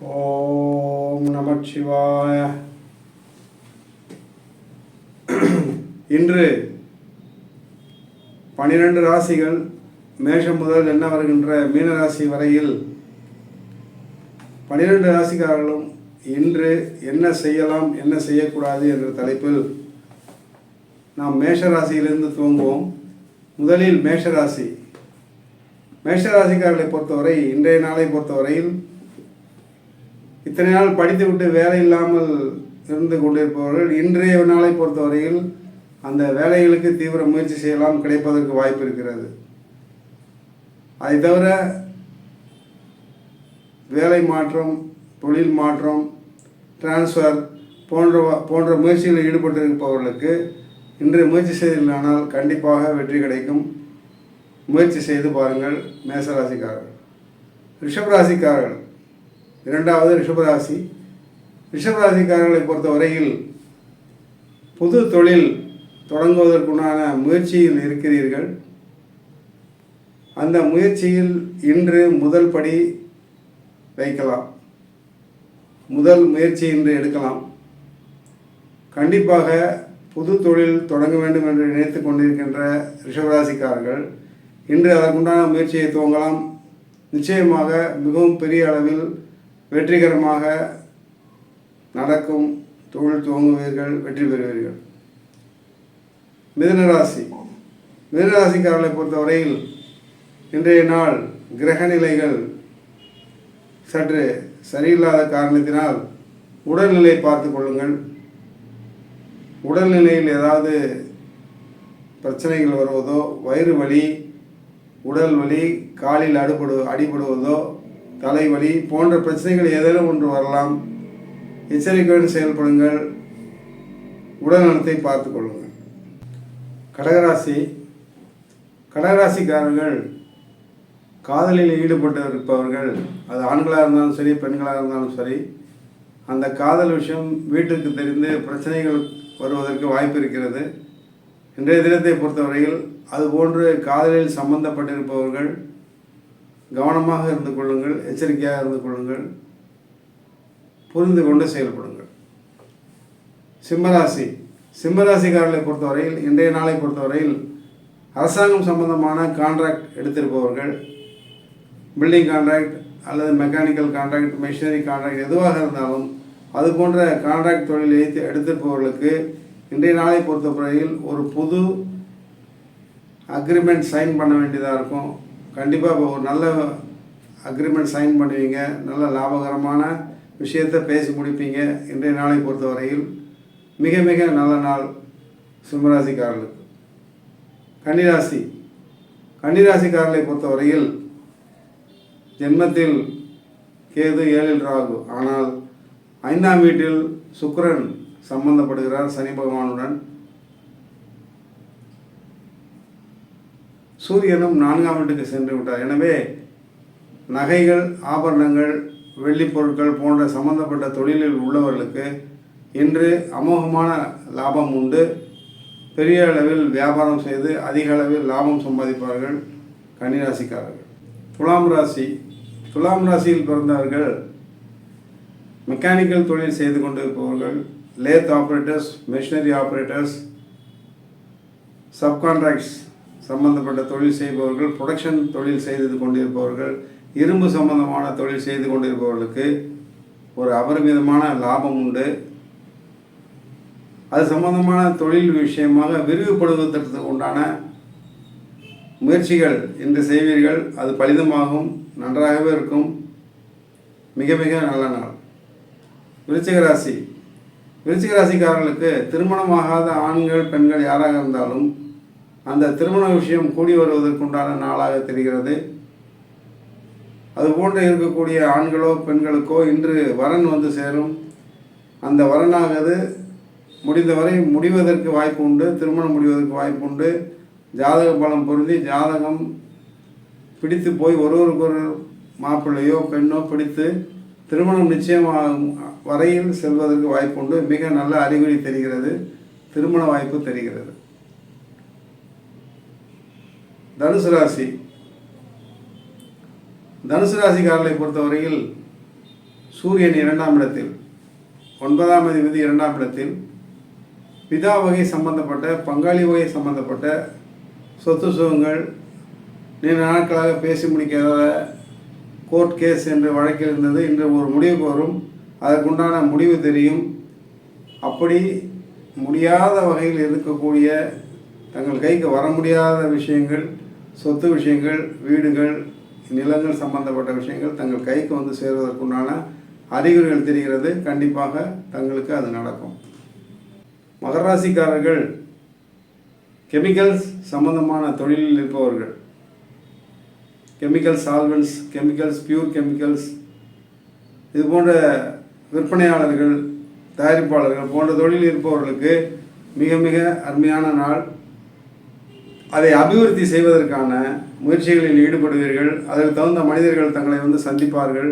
ஓம் நமச்சிவாய இன்று பனிரெண்டு ராசிகள் மேஷம் முதல் என்ன வருகின்ற மீனராசி வரையில் பனிரெண்டு ராசிக்காரர்களும் இன்று என்ன செய்யலாம் என்ன செய்யக்கூடாது என்ற தலைப்பில் நாம் மேஷ ராசியிலிருந்து துவங்குவோம். முதலில் மேஷராசி மேஷராசிக்காரர்களை பொறுத்தவரை இன்றைய நாளை பொறுத்தவரையில் இத்தனை நாள் படித்துவிட்டு வேலை இல்லாமல் இருந்து கொண்டிருப்பவர்கள் இன்றைய நாளை பொறுத்தவரையில் அந்த வேலைகளுக்கு தீவிர முயற்சி செய்யலாம் கிடைப்பதற்கு வாய்ப்பு இருக்கிறது. அதை தவிர வேலை மாற்றம் தொழில் மாற்றம் டிரான்ஸ்ஃபர் போன்ற போன்ற முயற்சிகளில் ஈடுபட்டிருப்பவர்களுக்கு இன்று முயற்சி செய்தீர்களானால் கண்டிப்பாக வெற்றி கிடைக்கும். முயற்சி செய்து பாருங்கள் மேசராசிக்காரர்கள். ரிஷபராசிக்காரர்கள். இரண்டாவது ரிஷபராசி. ரிஷபராசிக்காரர்களை பொறுத்தவரையில் புது தொழில் தொடங்குவதற்குண்டான முயற்சியில் இருக்கிறீர்கள். அந்த முயற்சியில் இன்று முதல் படி வைக்கலாம். முதல் முயற்சி இன்று எடுக்கலாம். கண்டிப்பாக புது தொழில் தொடங்க வேண்டும் என்று நினைத்து கொண்டிருக்கின்ற ரிஷபராசிக்காரர்கள் இன்று அதற்குண்டான முயற்சியை துவங்கலாம். நிச்சயமாக மிகவும் பெரிய அளவில் வெற்றிகரமாக நடக்கும் தொழில் துவங்குவீர்கள் வெற்றி பெறுவீர்கள். மிதனராசி மிதனராசிக்காரர்களை பொறுத்தவரையில் இன்றைய நாள் கிரக நிலைகள் சற்று சரியில்லாத காரணத்தினால் உடல்நிலை பார்த்து கொள்ளுங்கள். உடல்நிலையில் ஏதாவது பிரச்சனைகள் வருவதோ வயிறு வலி உடல் வலி காலில் அடுபடு அடிபடுவதோ தலைவலி போன்ற பிரச்சனைகள் ஏதேனும் ஒன்று வரலாம் எச்சரிக்கையுடன் செயல்படுங்கள். உடல் நலத்தை பார்த்து கொள்ளுங்கள். கடகராசி கடகராசிக்காரர்கள் காதலில் ஈடுபட்டு இருப்பவர்கள் அது ஆண்களாக இருந்தாலும் சரி பெண்களாக இருந்தாலும் சரி அந்த காதல் விஷயம் வீட்டுக்கு தெரிந்து பிரச்சனைகள் வருவதற்கு வாய்ப்பு இருக்கிறது. இன்றைய தினத்தை பொறுத்தவரையில் அதுபோன்று காதலில் சம்பந்தப்பட்டிருப்பவர்கள் கவனமாக இருந்து கொள்ளுங்கள் எச்சரிக்கையாக இருந்து கொள்ளுங்கள் புரிந்து கொண்டு செயல்படுங்கள். சிம்மராசி. சிம்மராசிக்காரர்களை பொறுத்தவரையில் இன்றைய நாளை பொறுத்தவரையில் அரசாங்கம் சம்பந்தமான கான்ட்ராக்ட் எடுத்திருப்பவர்கள் பில்டிங் கான்ட்ராக்ட் அல்லது மெக்கானிக்கல் கான்ட்ராக்ட் மிஷினரி கான்ட்ராக்ட் எதுவாக இருந்தாலும் அது போன்ற கான்ட்ராக்ட் தொழிலை எடுத்து- எடுத்திருப்பவர்களுக்கு இன்றைய நாளை பொறுத்தவரையில் ஒரு புது அக்ரிமெண்ட் சைன் பண்ண வேண்டியதாக இருக்கும். கண்டிப்பாக ஒரு நல்ல அக்ரிமெண்ட் சைன் பண்ணுவீங்க. நல்ல லாபகரமான விஷயத்தை பேசி முடிப்பீங்க. இன்றைய நாளை பொறுத்தவரையில் மிக மிக நல்ல நாள் சிம்மராசிக்காரர்களுக்கு. கன்னிராசி. கன்னிராசிக்காரர்களை பொறுத்தவரையில் ஜென்மத்தில் கேது ஏழில் ராகு. ஆனால் ஐந்தாம் வீட்டில் சுக்கரன் சம்பந்தப்படுகிறார். சனி பகவானுடன் சூரியனும் நான்காம் வீட்டுக்கு சென்று விட்டார். எனவே நகைகள் ஆபரணங்கள் வெள்ளிப் பொருட்கள் போன்ற சம்பந்தப்பட்ட தொழிலில் உள்ளவர்களுக்கு இன்று அமோகமான லாபம் உண்டு. பெரிய அளவில் வியாபாரம் செய்து அதிக அளவில் லாபம் சம்பாதிப்பார்கள் கன்னிராசிக்காரர்கள். துலாம் ராசி துலாம் ராசியில் பிறந்தவர்கள் மெக்கானிக்கல் தொழில் செய்து கொண்டிருப்பவர்கள் lathe operators machinery operators subcontracts சம்பந்தப்பட்ட தொழில் செய்பவர்கள் ப்ரொடக்ஷன் தொழில் செய்து கொண்டிருப்பவர்கள் இரும்பு சம்பந்தமான தொழில் செய்து கொண்டிருப்பவர்களுக்கு ஒரு அபரிமிதமான லாபம் உண்டு. அது சம்பந்தமான தொழில் விஷயமாக விரிவுபடுவதற்கு உண்டான முயற்சிகள் இன்று செய்வீர்கள். அது பலிதமாகும் நன்றாகவே இருக்கும். மிக மிக நல்ல நாள். விருச்சிகராசி ராசி. விருச்சிக திருமணமாகாத ஆண்கள் பெண்கள் யாராக இருந்தாலும் அந்த திருமண விஷயம் கூடி வருவதற்குண்டான நாளாக தெரிகிறது. அதுபோன்று இருக்கக்கூடிய ஆண்களோ பெண்களுக்கோ இன்று வரன் வந்து சேரும். அந்த வரனானது முடிந்தவரை முடிவதற்கு வாய்ப்பு உண்டு திருமணம் முடிவதற்கு வாய்ப்பு உண்டு ஜாதக பலம் பொருந்தி ஜாதகம் பிடித்து போய் ஒருவருக்கொரு ஒரு மாப்பிள்ளையோ பெண்ணோ பிடித்து திருமணம் நிச்சயமாகும் வரையில் செல்வதற்கு வாய்ப்பு உண்டு மிக நல்ல அறிகுறி தெரிகிறது. திருமண வாய்ப்பு தெரிகிறது. தனுசு ராசி. தனுசு ராசிக்காரர்களை பொறுத்தவரையில் சூரியன் இரண்டாம் இடத்தில் ஒன்பதாம் அதிபதி இரண்டாம் இடத்தில் பிதா வகை சம்பந்தப்பட்ட பங்காளி வகை சம்பந்தப்பட்ட சொத்து சுகங்கள் நீண்ட நாட்களாக பேசி முடிக்காத கோர்ட் கேஸ் என்று வழக்கில் இருந்தது. இன்று ஒரு முடிவுக்கு வரும். அதற்குண்டான முடிவு தெரியும். அப்படி முடியாத வகையில் இருக்கக்கூடிய தங்கள் கைக்கு வர முடியாத விஷயங்கள் சொத்து விஷயங்கள் வீடுகள் நிலங்கள் சம்பந்தப்பட்ட விஷயங்கள் தங்கள் கைக்கு வந்து சேருவதற்குண்டான அறிகுறிகள் தெரிகிறது. கண்டிப்பாக தங்களுக்கு அது நடக்கும். மகராசிக்காரர்கள் கெமிக்கல்ஸ் சம்பந்தமான தொழிலில் இருப்பவர்கள். Chemical solvents chemicals pure chemicals இது போன்ற விற்பனையாளர்கள் தயாரிப்பாளர்கள் போன்ற தொழிலில் இருப்பவர்களுக்கு மிக மிக அருமையான நாள். அதை அபிவிருத்தி செய்வதற்கான முயற்சிகளில் ஈடுபடுவீர்கள். அதற்கு தகுந்த மனிதர்கள் தங்களை வந்து சந்திப்பார்கள்.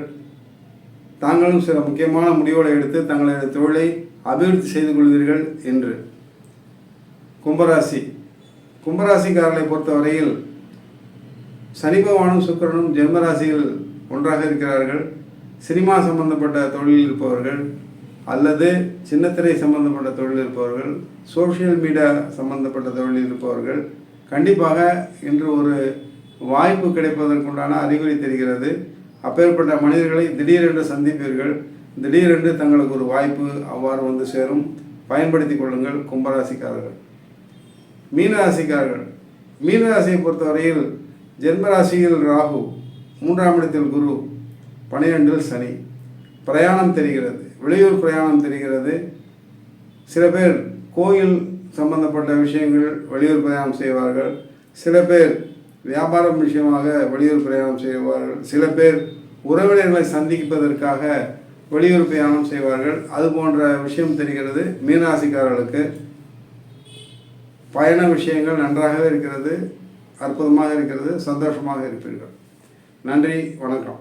தாங்களும் சில முக்கியமான முடிவுகளை எடுத்து தங்களது தொழிலை அபிவிருத்தி செய்து கொள்வீர்கள் என்று. கும்பராசி. கும்பராசிக்காரர்களை பொறுத்தவரையில் சனி பகவானும் சுக்கிரனும் ஜென்மராசியில் ஒன்றாக இருக்கிறார்கள். சினிமா சம்பந்தப்பட்ட தொழிலில் இருப்பவர்கள் அல்லது சின்னத்திரை சம்பந்தப்பட்ட தொழில் இருப்பவர்கள் சோஷியல் மீடியா சம்பந்தப்பட்ட தொழிலில் இருப்பவர்கள் கண்டிப்பாக இன்று ஒரு வாய்ப்பு கிடைப்பதற்குண்டான அறிகுறி தெரிகிறது. அப்பேற்பட்ட மனிதர்களை திடீரென்று சந்திப்பீர்கள். திடீரென்று தங்களுக்கு ஒரு வாய்ப்பு அவ்வாறு வந்து சேரும். பயன்படுத்தி கொள்ளுங்கள் கும்பராசிக்காரர்கள். மீனராசிக்காரர்கள். மீனராசியை பொறுத்தவரையில் ஜென்மராசியில் ராகு மூன்றாம் இடத்தில் குரு பனிரெண்டில் சனி. பிரயாணம் தெரிகிறது. வெளியூர் பிரயாணம் தெரிகிறது. சில பேர் கோயில் சம்பந்தப்பட்ட விஷயங்கள் வெளியூர் பிரயாணம் செய்வார்கள். சில பேர் வியாபாரம் விஷயமாக வெளியூர் பிரயாணம் செய்வார்கள். சில பேர் உறவினர்களை சந்திப்பதற்காக வெளியூர் பிரயாணம் செய்வார்கள். அது போன்ற விஷயம் தெரிகிறது மீனராசிக்காரர்களுக்கு. பயண விஷயங்கள் நன்றாகவே இருக்கிறது அற்புதமாக இருக்கிறது சந்தோஷமாக இருப்பீர்கள். நன்றி வணக்கம்.